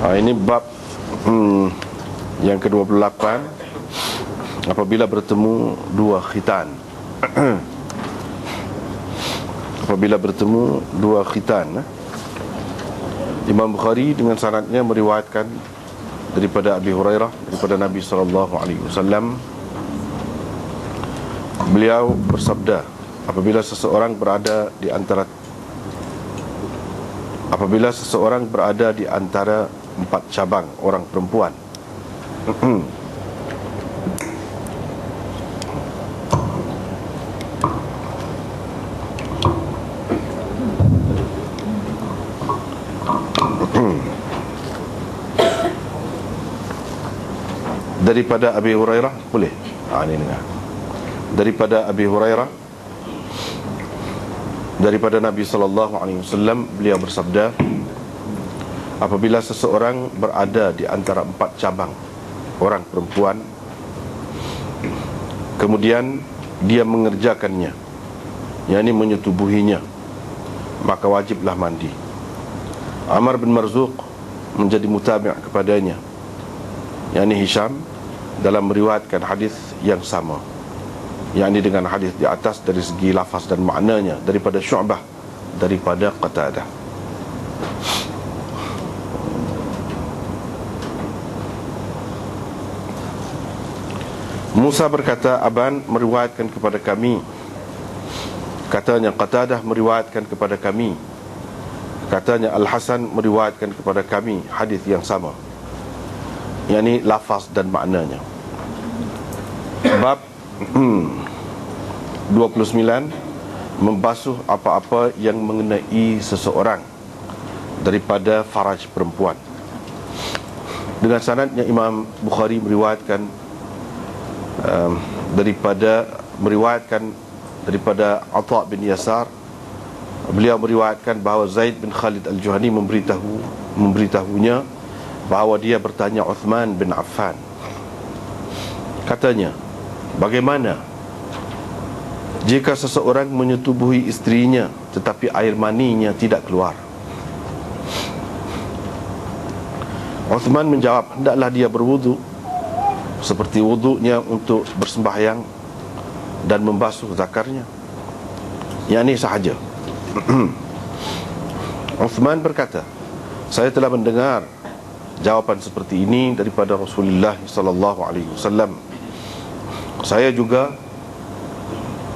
ha, Ini bab hmm, yang ke-28 Apabila bertemu dua khitan. Apabila bertemu dua khitan eh? Imam Bukhari dengan sanadnya meriwayatkan daripada Abi Hurairah daripada Nabi sallallahu alaihi wasallam. Beliau bersabda apabila seseorang berada di antara apabila seseorang berada di antara empat cabang orang perempuan. Daripada Abi Hurairah boleh? Ha ini dengar daripada Abi Hurairah daripada Nabi sallallahu alaihi wasallam beliau bersabda apabila seseorang berada di antara empat cabang orang perempuan kemudian dia mengerjakannya yakni menyetubuhinya maka wajiblah mandi. Amr bin Marzuq menjadi mutabi' kepadanya yakni Hisham dalam meriwayatkan hadis yang sama yakni dengan hadis di atas dari segi lafaz dan maknanya daripada Syu'bah daripada Qatadah Musa berkata Aban meriwayatkan kepada kami. Katanya Qatadah meriwayatkan kepada kami. Katanya Al-Hasan meriwayatkan kepada kami. Hadis yang sama. Yang lafaz dan maknanya. Bab 29 Membasuh apa-apa yang mengenai seseorang Daripada faraj perempuan. Dengan sanadnya Imam Bukhari meriwayatkan um, Daripada Meriwayatkan Daripada Atta' bin Yasar. Beliau meriwayatkan bahawa Zaid bin Khalid Al-Juhani memberitahu Memberitahunya Bahawa dia bertanya Uthman bin Affan. Katanya Bagaimana Jika seseorang menyetubuhi istrinya Tetapi air maninya tidak keluar? Uthman menjawab Hendaklah dia berwudu Seperti wudunya untuk bersembahyang Dan membasuh zakarnya. Yang ini sahaja. Uthman berkata Saya telah mendengar Jawapan seperti ini daripada Rasulullah sallallahu alaihi wasallam. Saya juga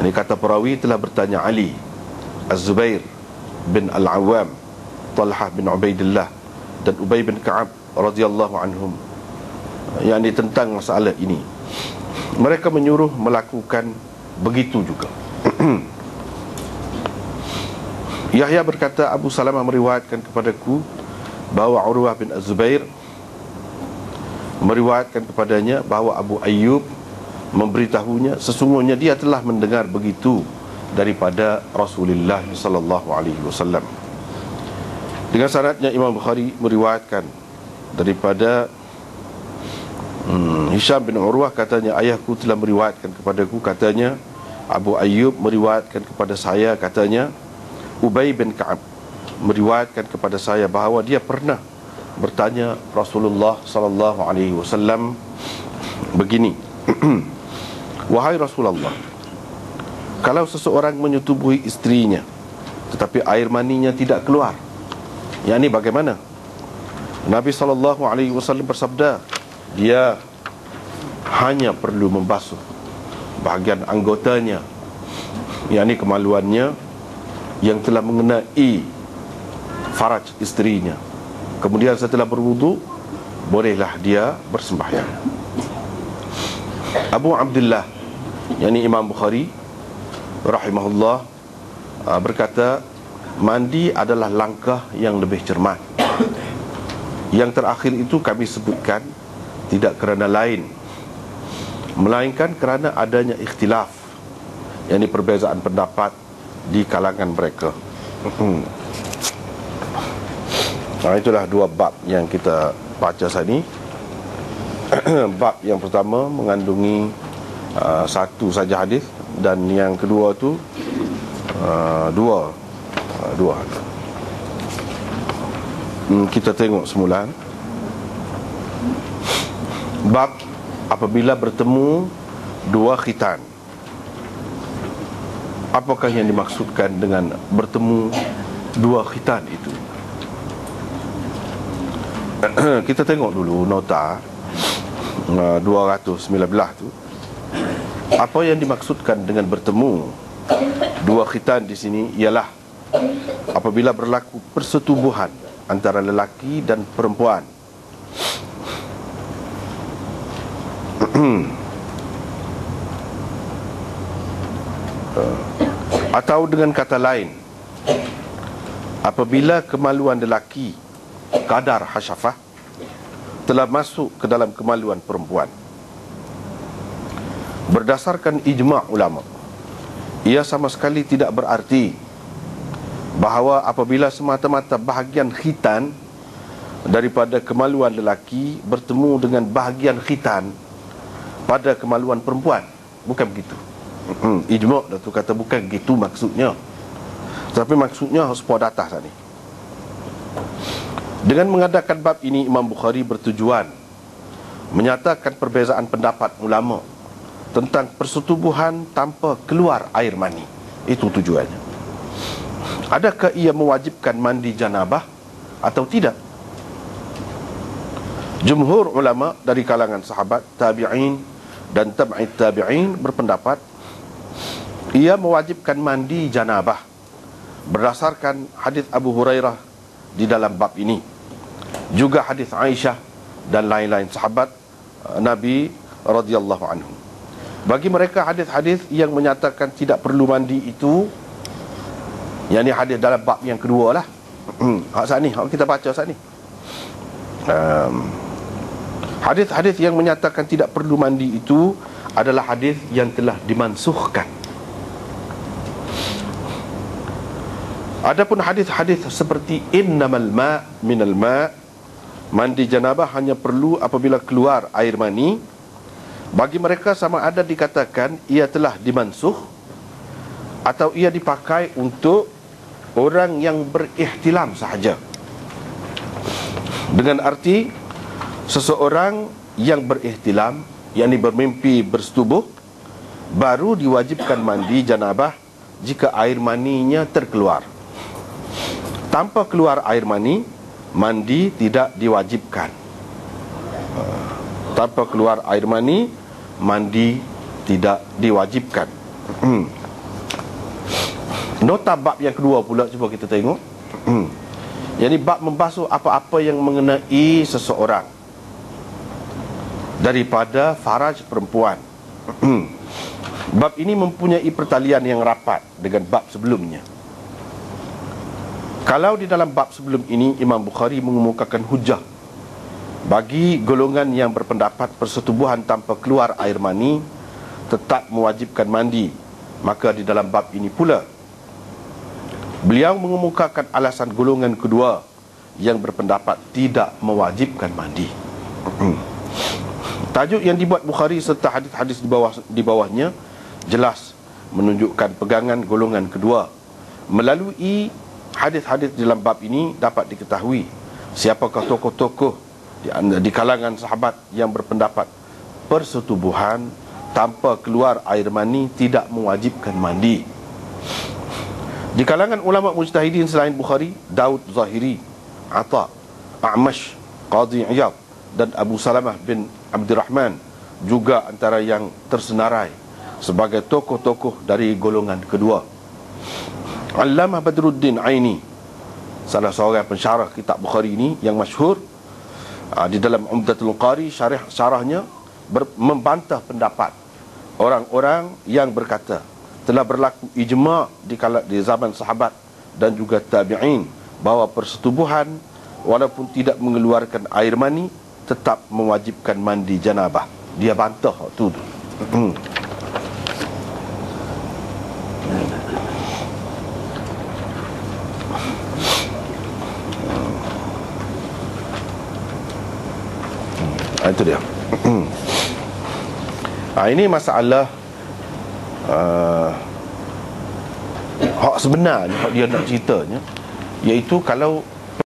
Ini kata perawi telah bertanya Ali Az-Zubair bin Al-Awwam Talha bin Ubaidillah Dan Ubay bin Ka'ab radhiyallahu anhum Yang ini tentang masalah ini Mereka menyuruh melakukan begitu juga Yahya berkata Abu Salamah meriwayatkan kepadaku Bahawa Urwah bin Az-Zubair Meriwayatkan kepadanya bahawa Abu Ayyub memberitahunya sesungguhnya dia telah mendengar begitu daripada Rasulullah sallallahu alaihi wasallam. Dengan sanadnya Imam Bukhari meriwayatkan daripada hmm, Hisham bin Urwah katanya ayahku telah meriwayatkan kepadaku katanya. Abu Ayyub meriwayatkan kepada saya katanya. Ubay bin Ka'ab meriwayatkan kepada saya bahawa dia pernah bertanya Rasulullah sallallahu alaihi wasallam begini. Wahai Rasulullah Kalau seseorang menyetubuhi istrinya Tetapi air maninya tidak keluar ini bagaimana? Nabi SAW bersabda Dia hanya perlu membasuh Bahagian anggotanya Yang ini kemaluannya Yang telah mengenai Faraj istrinya Kemudian setelah berwudu Bolehlah dia bersembahyang Abu Abdullah yakni Imam Bukhari rahimahullah uh, berkata mandi adalah langkah yang lebih cermat. Yang terakhir itu kami sebutkan tidak kerana lain melainkan kerana adanya ikhtilaf yakni perbezaan pendapat di kalangan mereka. Nah, itulah dua bab yang kita baca saat ini. bab yang pertama mengandungi uh, satu saja hadis dan yang kedua tu uh, dua uh, dua hmm, kita tengok semula Bab apabila bertemu dua khitan. Apakah yang dimaksudkan dengan bertemu dua khitan itu? Kita tengok dulu nota uh, 219 tu. Apa yang dimaksudkan dengan bertemu dua khitan di sini ialah apabila berlaku persetubuhan antara lelaki dan perempuan atau dengan kata lain apabila kemaluan lelaki kadar hasyafah telah masuk ke dalam kemaluan perempuan berdasarkan ijma' ulama ia sama sekali tidak berarti bahawa apabila semata-mata bahagian khitan daripada kemaluan lelaki bertemu dengan bahagian khitan pada kemaluan perempuan. Bukan begitu. Hmm, ijma' tu kata bukan begitu maksudnya. Tapi maksudnya sepuar atas ni. Dengan mengadakan bab ini Imam Bukhari bertujuan menyatakan perbezaan pendapat ulama tentang persetubuhan tanpa keluar air mani. Itu tujuannya. Adakah ia mewajibkan mandi janabah atau tidak? Jumhur ulama dari kalangan sahabat, tabi'in dan tab'id tabi'in berpendapat ia mewajibkan mandi janabah berdasarkan hadis Abu Hurairah di dalam bab ini. Juga hadis Aisyah dan lain-lain sahabat uh, Nabi radhiyallahu anhu. Bagi mereka hadis-hadis yang menyatakan tidak perlu mandi itu yang ni hadis dalam bab yang kedua lah Hak saat ni, hak kita baca saat ni um, Hadis-hadis yang menyatakan tidak perlu mandi itu Adalah hadis yang telah dimansuhkan. Adapun hadis-hadis seperti innamal ma minal ma mandi janabah hanya perlu apabila keluar air mani. Bagi mereka sama ada dikatakan ia telah dimansuh atau ia dipakai untuk orang yang berihtilam sahaja. Dengan arti seseorang yang berihtilam yang ini bermimpi bersetubuh baru diwajibkan mandi janabah jika air maninya terkeluar tanpa keluar air mani mandi tidak diwajibkan tanpa keluar air mani mandi tidak diwajibkan hmm. Nota bab yang kedua pula cuba kita tengok. Hmm. Yang ni bab membasuh apa-apa yang mengenai seseorang daripada faraj perempuan. Bab ini mempunyai pertalian yang rapat dengan bab sebelumnya. Kalau di dalam bab sebelum ini Imam Bukhari mengemukakan hujah bagi golongan yang berpendapat persetubuhan tanpa keluar air mani tetap mewajibkan mandi, maka di dalam bab ini pula Beliau mengemukakan alasan golongan kedua yang berpendapat tidak mewajibkan mandi. Tajuk yang dibuat Bukhari serta hadis-hadis di bawah di bawahnya jelas menunjukkan pegangan golongan kedua. Melalui hadis-hadis dalam bab ini dapat diketahui siapakah tokoh-tokoh di, di kalangan sahabat yang berpendapat persetubuhan tanpa keluar air mani tidak mewajibkan mandi. Di kalangan ulama mujtahidin selain Bukhari, Daud Zahiri, Ata, A'mash, Qadhi Iyad dan Abu Salamah bin Abdurrahman juga antara yang tersenarai sebagai tokoh-tokoh dari golongan kedua. Allamah Badruddin Aini salah seorang pensyarah kitab Bukhari ini yang masyhur ah, di dalam Umdatul Qari syarah syarahnya membantah pendapat orang-orang yang berkata telah berlaku ijma' di kala di zaman sahabat dan juga tabi'in bahawa persetubuhan walaupun tidak mengeluarkan air mani tetap mewajibkan mandi janabah. Dia bantah tu. Hmm. Ah, itu dia. ah, ini masalah uh, hak sebenarnya hak dia nak ceritanya iaitu kalau